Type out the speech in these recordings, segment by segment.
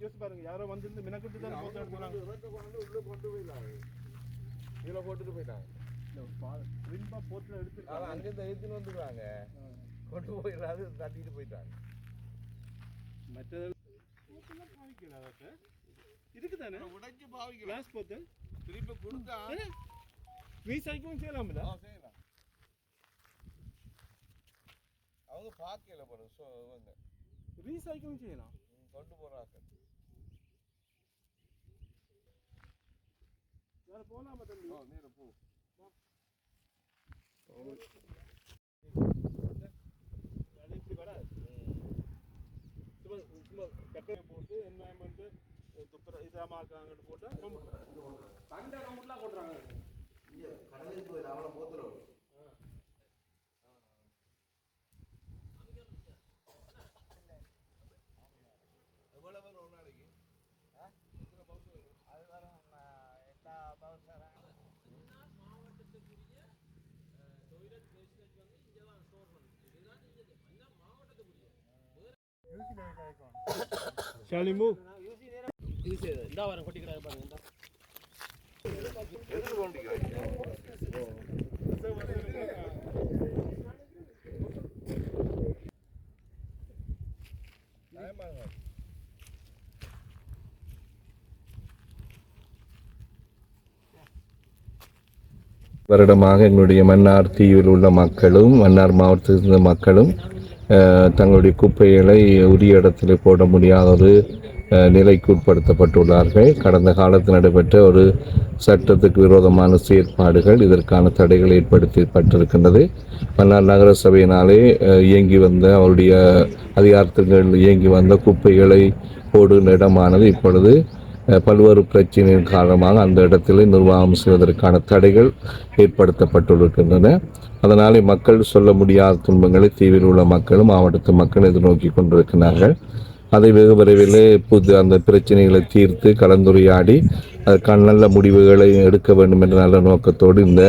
யோசிச்சு பாருங்க யாரோ வந்து மினக்கிட்டு தான் போட்டோ எடுத்துக்கிறாங்க உள்ள கொண்டு போயிடலாம் கீழே போட்டுட்டு போயிட்டாங்க. போட்டோ எடுத்துருக்காங்க அங்கிருந்து எடுத்துன்னு வந்துருவாங்க கொண்டு போயிடாது தட்டிட்டு போயிட்டாங்க. மற்றது இருக்குதானே உடைச்சு பாவிக்கலாம் கிளாஸ் போட்டு. திருப்பி கொடுத்தா ரீசைக்கிளும் செய்யலாம்ல? ஆ, செய்யலாம். அவங்க பார்க்கல பாரு ஸோ இவங்க. ரீசைக்கிளும் செய்யலாம். கொண்டு போறாங்க. வேற போலாமா தம்பி? ஓ நேர போ. அது இப்படி வராது சும்மா சும்மா கட்டையை போட்டு ஷாலிமு. இந்த வாரம் கொட்டிக்கிறாரு பாருங்க இந்த வருடமாக எங்களுடைய மன்னார் தீவில் உள்ள மக்களும் மன்னார் மாவட்டத்தில் இருந்த மக்களும் தங்களுடைய குப்பைகளை உரிய இடத்தில் போட முடியாத ஒரு நிலைக்கு உட்படுத்தப்பட்டுள்ளார்கள். கடந்த காலத்தில் நடைபெற்ற ஒரு சட்டத்துக்கு விரோதமான செயற்பாடுகள் இதற்கான தடைகள் ஏற்படுத்தப்பட்டிருக்கின்றது மன்னார் நகர சபையினாலே இயங்கி வந்த அவருடைய அதிகாரத்தில் இயங்கி வந்த குப்பைகளை போடும் இடமானது இப்பொழுது பல்வேறு பிரச்சனையின் காரணமாக அந்த இடத்திலே நிர்வாகம் செய்வதற்கான தடைகள் ஏற்படுத்தப்பட்டிருக்கின்றன. அதனாலே மக்கள் சொல்ல முடியாத துன்பங்களை தீவில் உள்ள மக்களும் மாவட்டத்து மக்கள் எதிர்நோக்கி கொண்டிருக்கிறார்கள். அதை வெகு விரைவில் புது அந்த பிரச்சனைகளை தீர்த்து கலந்துரையாடி அதற்கான நல்ல முடிவுகளை எடுக்க வேண்டும் என்ற நல்ல நோக்கத்தோடு இந்த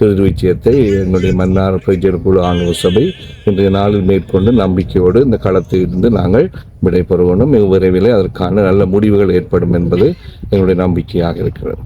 திருவிச்சியத்தை எங்களுடைய மன்னார் பிரஜர் குழு ஆணைய சபை இன்றைய நாளில் மேற்கொண்டு நம்பிக்கையோடு இந்த களத்தில் இருந்து நாங்கள் விடைபெறுவோம். மிக விரைவில் அதற்கான நல்ல முடிவுகள் ஏற்படும் என்பது எங்களுடைய நம்பிக்கையாக இருக்கிறது.